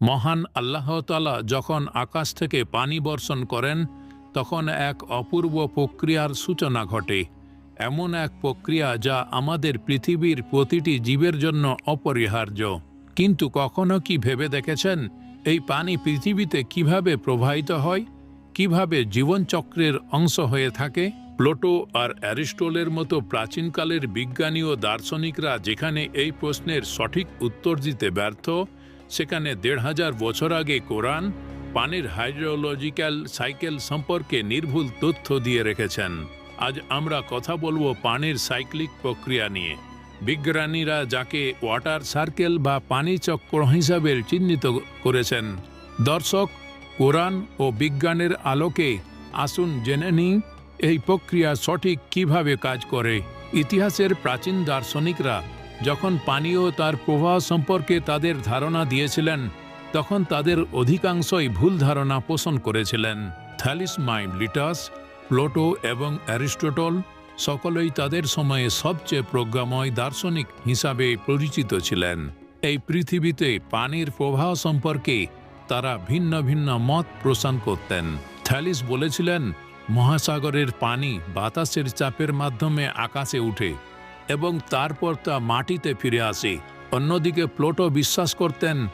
মহান আল্লাহতালা যখন আকাশ থেকে পানি বর্ষণ করেন, তখন এক অপূর্ব প্রক্রিয়ার সূচনা ঘটে। এমন এক প্রক্রিয়া যা আমাদের পৃথিবীর প্রতিটি জীবের জন্য অপরিহার্য। কিন্তু কখনো কি ভেবে দেখেছেন, এই পানি পৃথিবীতে কীভাবে প্রবাহিত হয়, কীভাবে জীবনচক্রের অংশ হয়ে থাকে? প্লোটো আর অ্যারিস্টোলের মতো প্রাচীনকালের বিজ্ঞানী ও দার্শনিকরা যেখানে এই প্রশ্নের সঠিক উত্তর দিতে ব্যর্থ সেখানে দেড় হাজার বছর আগে কোরআন পানির হাইড্রোলজিক্যাল সাইকেল সম্পর্কে নির্ভুল তথ্য দিয়ে রেখেছেন। আজ আমরা কথা বলব পানির সাইক্লিক প্রক্রিয়া নিয়ে। বিজ্ঞানীরা যাকে ওয়াটার সার্কেল বা পানি চক্র হিসাবে চিহ্নিত করেছেন। দর্শক, কোরআন ও বিজ্ঞানের আলোকে আসুন জেনে নিই, এই প্রক্রিয়া সঠিক কীভাবে কাজ করে। ইতিহাসের প্রাচীন দার্শনিকরা যখন পানি ও তার প্রবাহ সম্পর্কে তাদের ধারণা দিয়েছিলেন, তখন তাদের অধিকাংশই ভুল ধারণা পোষণ করেছিলেন। থ্যালিস লিটাস, প্লোটো এবং অ্যারিস্টোটল সকলেই তাদের সময়ে সবচেয়ে প্রজ্ঞাময় দার্শনিক হিসাবে পরিচিত ছিলেন। এই পৃথিবীতে পানির প্রবাহ সম্পর্কে তারা ভিন্ন ভিন্ন মত প্রসান করতেন। থ্যালিস বলেছিলেন, মহাসাগরের পানি বাতাসের চাপের মাধ্যমে আকাশে উঠে এবং তারপর তা মাটিতে ফিরে আসে। অন্যদিকে প্লোটো বিশ্বাস করতেন,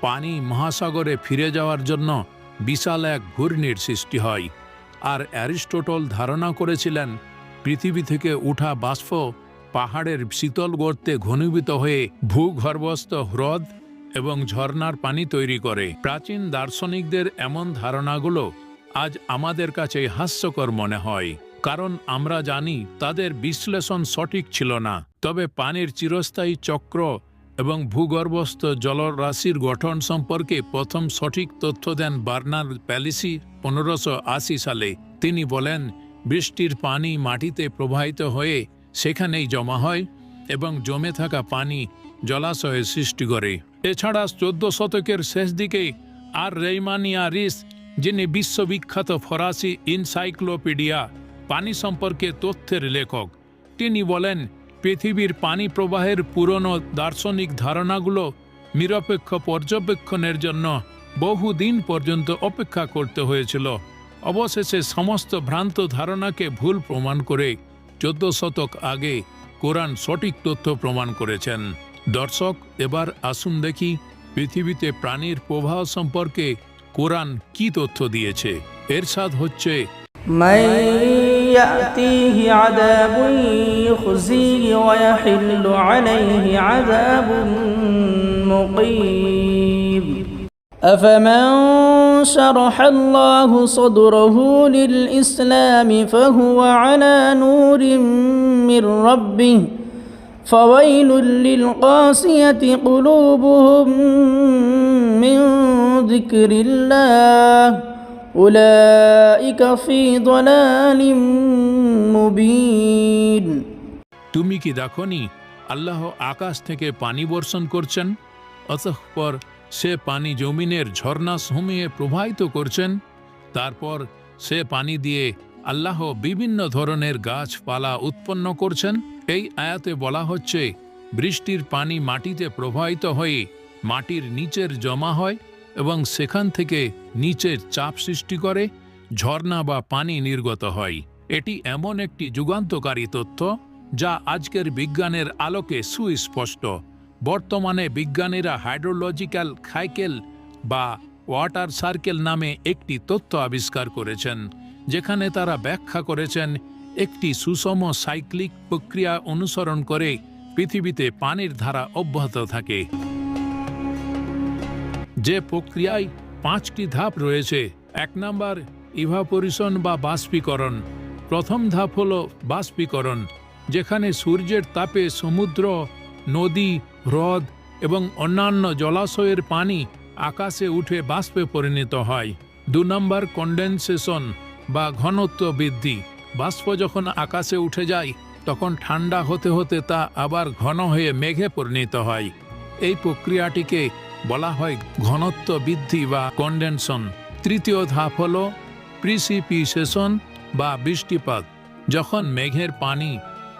পানি মহাসাগরে ফিরে যাওয়ার জন্য বিশাল এক ঘূর্ণির সৃষ্টি হয়। আর অ্যারিস্টোটল ধারণা করেছিলেন, পৃথিবী থেকে উঠা বাষ্প পাহাড়ের শীতল গর্তে ঘনীভূত হয়ে ভূগর্ভস্থ হ্রদ এবং ঝর্নার পানি তৈরি করে। প্রাচীন দার্শনিকদের এমন ধারণাগুলো আজ আমাদের কাছে হাস্যকর মনে হয়। কারণ আমরা জানি তাদের বিশ্লেষণ সঠিক ছিল না। তবে পানির চিরস্থায়ী চক্র এবং ভূগর্ভস্থ জলরাশির গঠন সম্পর্কে প্রথম সঠিক তথ্য দেন বার্নার প্যালিসি পনেরোশো আশি সালে। তিনি বলেন, বৃষ্টির পানি মাটিতে প্রবাহিত হয়ে সেখানেই জমা হয় এবং জমে থাকা পানি জলাশয়ের সৃষ্টি করে। এছাড়া চোদ্দ শতকের শেষ দিকে আর রেইমানিয়া রিস, যিনি বিশ্ববিখ্যাত ফরাসি ইনসাইক্লোপিডিয়া পানি সম্পর্কে তথ্যের লেখক। তিনি বলেন, পৃথিবীর পানি প্রবাহের পুরনো দার্শনিক ধারণাগুলো নিরপেক্ষ পর্যবেক্ষণের জন্য বহুদিন পর্যন্ত অপেক্ষা করতে হয়েছিল। অবশেষে সমস্ত ভ্রান্ত ধারণাকে ভুল প্রমাণ করে চোদ্দ শতক আগে কোরআন সঠিক তথ্য প্রমাণ করেছেন। দর্শক, এবার আসুন দেখি পৃথিবীতে প্রাণীর প্রবাহ সম্পর্কে কোরআন কি তথ্য দিয়েছে। এরশাদ হচ্ছে من يأتيه عذاب يخزيه ويحل عليه عذاب مقيم. أفمن شرح الله صدره للإسلام فهو على نور من ربه. فويل للقاسية قلوبهم من ذكر الله. أولئك في ضلال مبين তুমি কি দেখনি আল্লাহ আকাশ থেকে পানি বর্ষণ করছেন অতঃপর সে পানি জমিনের ঝর্ণা সমূহে প্রবাহিত করছেন তারপর সে পানি দিয়ে আল্লাহ বিভিন্ন ধরনের গাছপালা উৎপন্ন করছেন এই আয়াতে বলা হচ্ছে বৃষ্টির পানি মাটিতে প্রবাহিত হয়ে মাটির নিচের জমা হয় এবং সেখান থেকে নিচের চাপ সৃষ্টি করে, ঝর্ণা বা পানি নির্গত হয়। এটি এমন একটি যুগান্তকারী তথ্য যা আজকের বিজ্ঞানের আলোকে সুস্পষ্ট। বর্তমানে বিজ্ঞানীরা হাইড্রোলজিক্যাল সাইকেল বা ওয়াটার সার্কেল নামে একটি তথ্য আবিষ্কার করেছেন, যেখানে তারা ব্যাখ্যা করেছেন, একটি সুষম সাইক্লিক প্রক্রিয়া অনুসরণ করে পৃথিবীতে পানির ধারা অব্যাহত থাকে। যে প্রক্রিয়ায় পাঁচটি ধাপ রয়েছে, এক নাম্বার ইভাপোরিশন বা বাষ্পীকরণ। প্রথম ধাপ হল বাষ্পীকরণ, যেখানে সূর্যের তাপে সমুদ্র, নদী, হ্রদ এবং অন্যান্য জলাশয়ের পানি আকাশে উঠে বাষ্পে পরিণত হয়। দু নম্বর কন্ডেনসেশন বা ঘনত্ব বৃদ্ধি, বাষ্প যখন আকাশে উঠে যায়, তখন ঠান্ডা হতে হতে তা আবার ঘন হয়ে মেঘে পরিণত হয়। এই প্রক্রিয়াটিকে বলা হয় ঘনত্ব বৃদ্ধি বা কন্ডেনশন তৃতীয় ধাপ হল প্রিসিপিসেশন বা বৃষ্টিপাত। যখন মেঘের পানি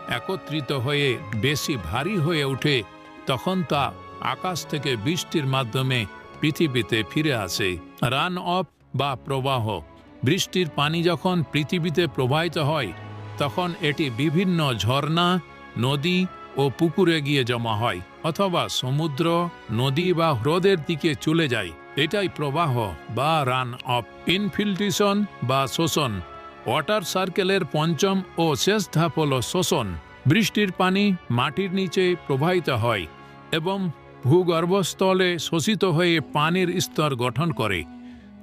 একত্রিত হয়ে বেশি ভারী হয়ে ওঠে, তখন তা আকাশ থেকে বৃষ্টির মাধ্যমে পৃথিবীতে ফিরে আসে। রান অফ বা প্রবাহ। বৃষ্টির পানি যখন পৃথিবীতে প্রবাহিত হয়, তখন এটি বিভিন্ন ঝর্ণা, নদী ও পুকুরে গিয়ে জমা হয়, অথবা সমুদ্র, নদী বা হ্রদের দিকে চলে যায়। এটাই প্রবাহ বা রান অফ ইনফিল্ট্রেশন বা শোষণ। ওয়াটার সার্কেলের পঞ্চম ও শেষ ধাপ হল শোষণ। বৃষ্টির পানি মাটির নিচে প্রবাহিত হয় এবং ভূগর্ভস্থলে শোষিত হয়ে পানির স্তর গঠন করে।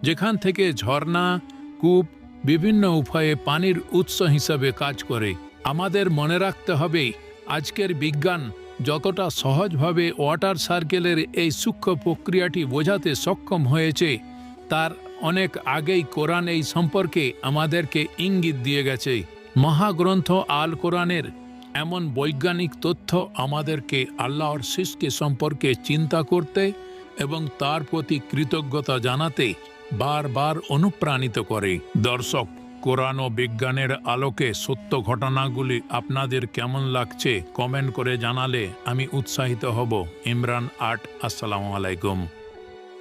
যেখান থেকে ঝর্ণা, কূপ, বিভিন্ন উপায়ে পানির উৎস হিসাবে কাজ করে। আমাদের মনে রাখতে হবে আজকের বিজ্ঞান যতটা সহজভাবে ওয়াটার সার্কেলের এই সূক্ষ্ম প্রক্রিয়াটি বোঝাতে সক্ষম হয়েছে, তার অনেক আগেই কোরআন এই সম্পর্কে আমাদেরকে ইঙ্গিত দিয়ে গেছে। মহাগ্রন্থ আল কোরআনের এমন বৈজ্ঞানিক তথ্য আমাদেরকে আল্লাহর সৃষ্টি সম্পর্কে চিন্তা করতে এবং তার প্রতি কৃতজ্ঞতা জানাতে বারবার অনুপ্রাণিত করে। দর্শক কোরআন ও বিজ্ঞানের আলোকে সত্য ঘটনাগুলি আপনাদের কেমন লাগছে কমেন্ট করে জানালে আমি উৎসাহিত হব। ইমরান আট, আসসালামু আলাইকুম।